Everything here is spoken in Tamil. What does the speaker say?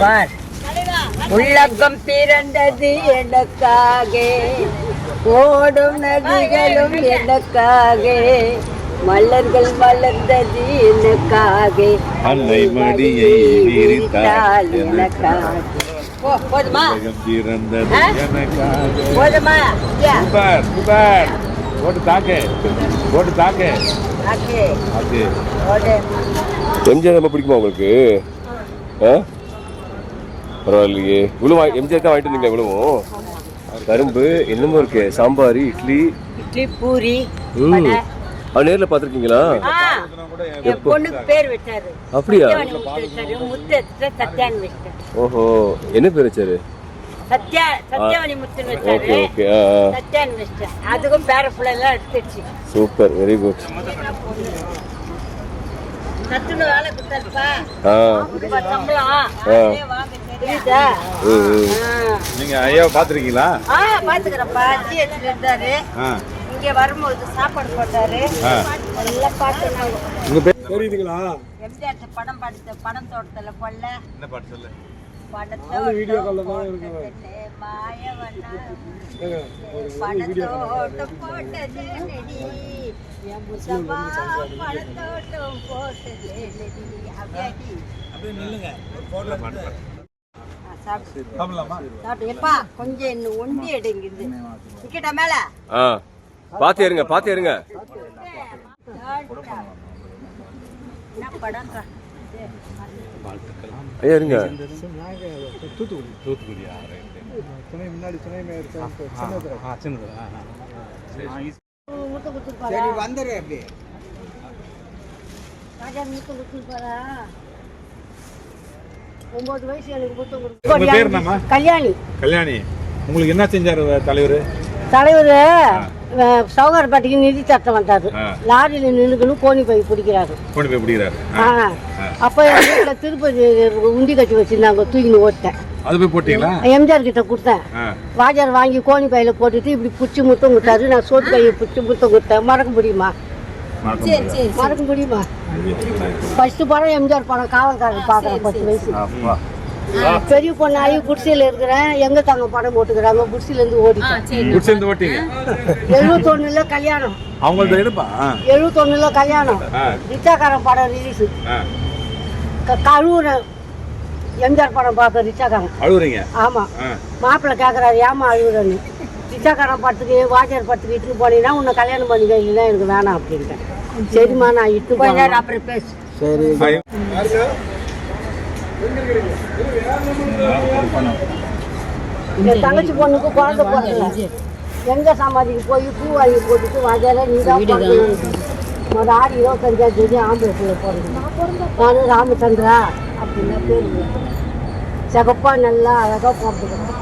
பார் உள்ளக்கம் பிறந்தது எனக்காக ஓடும் நதிகளும் எனக்காக மலர்கள் மலர்ந்தது எனக்காக அன்னை மடியை விரித்தாள் எனக்காக போதுமா? பிறந்தது? எனக்காக போதுமா? சூப்பர் சூப்பர் போட்டு தாக்கு. போட்டு தாக்கு. ஓகே அது ஓடு எம்ஜிஆர் ரொம்ப பிடிக்குமா உங்களுக்கு? ஆ? பரவாயில்லையே. இவ்வளோ எம்ஜிஆர் தான் வாங்கிட்டு வந்தீங்களா இவ்வளவும் கரும்பு என்னமோ இருக்கு. சாம்பார் இட்லி. இட்லி பூரி. அவ நேரில் பார்த்துருக்கீங்களா? பொண்ணுக்கு பேர் வச்சாரு. அப்படியா? ஓஹோ. என்ன பேர் வச்சாரு? சத்யா சத்யவாணி முத்துன்னு வச்சாரு. அதுக்கும் பேர பிள்ளை எல்லாம் எடுத்துச்சு சூப்பர். வெரி குட் நீங்க ஐயா பாத்திருக்கீங்களா ஆ பாத்துக்கிறப்பா ஜிஹெச்ல இருந்தாரு. இங்க வரும்போது சாப்பாடு போட்டாரு. எல்லாம் பார்த்து தெரியுதுங்களா? எம்ஜிஆர் படம் பார்த்து படம் தோட்டத்துல கொல்ல என்ன பாட்டு சொல்லு? மாயவண்ணன். படத்தோட்டம் போட்டது. நெடி. என் முத்தம்மா படத்தோட்டம் போட்டது நெடி. அப்படியே அடங்குது நிக்கட்டா மேல ஆ பார்த்து இருங்க பார்த்து இருங்க என்ன படம் ஐயா இருங்க தூத்துக்குடியா முத்த குத்துப்பாரா வந்துரு அப்படி. ராஜா முத்த ஒன்பது வயசு எனக்கு? கல்யாணி. கல்யாணி. உங்களுக்கு என்ன செஞ்சாரு தலைவர்? தலைவர் சௌகரப்பட்டிக்கு நிதி சட்டம் வந்தாரு. லாரியில் நின்றுக்கணும் கோணி பை பிடிக்கிறாரு. கொண்டு போய் பிடிக்கிறாரு. அப்போ எங்க வீட்டுல திருப்பதி உண்டி கட்டி வச்சிருந்தாங்க தூக்கின்னு ஓட்டேன் அது போய் போட்டீங்களா? எம்ஜிஆர் கிட்ட கொடுத்தேன். வாஜார் வாங்கி கோணி பையில போட்டுட்டு இப்படி பிடிச்சி முத்தம் கொடுத்தாரு. நான் சோத்து கையை பிடிச்சி முத்தம் கொடுத்தேன். மறக்க முடியுமா? மறக்க முடியுமா? ஃபர்ஸ்ட் படம் எம்ஜிஆர் படம் காவல்காரர் பார்க்குறேன் பத்து வயசு. அப்பா. பெரிய பொண்ணு ஆகி குடிசையில் இருக்கிறேன். எங்க தாங்க படம் போட்டுக்கிறாங்க? குடிசையில இருந்து ஓடிட்டேன். ஓட்டிங்க? எழுபத்தொன்னுல கல்யாணம். அவங்கள்ட்ட எழுபத்தொன்னுல கல்யாணம். ரிச்சாக்காரன் படம் ரிலீஸ் கழுவுற எம்ஜிஆர் படம் பார்ப்பேன் ரிச்சாக்காரன். அழுகுறீங்க ஆமா. ஆ. மாப்பிள்ளை கேட்குறாரு ஏமா அழுகுறன்னு ரிச்சாக்காரன் படத்துக்கு வாஜர் படத்துக்கு இட்டு போனீங்கன்னா உன்னை கல்யாணம் பண்ணிக்க இல்லைன்னா எனக்கு வேணாம் அப்படின்ட்டேன். சரிம்மா நான் இட்டு போனேன் அப்புறம் பேசு. சரி. என் தங்கச்சி பொண்ணுக்கு குழந்தை பிறக்கல. எங்க சமாதிக்கு போய் பூ வாங்கி போட்டுட்டு வாஜார நீ தான். ஒரு மொதல் ஆடி இருபத்தஞ்சாம் தேதி ஆம்பளை பிள்ளை பிறகு நானும் ராமச்சந்திரா? அப்படின்னா பேர் சகப்பா நல்லா அழகாக பிறந்துக்கிறேன்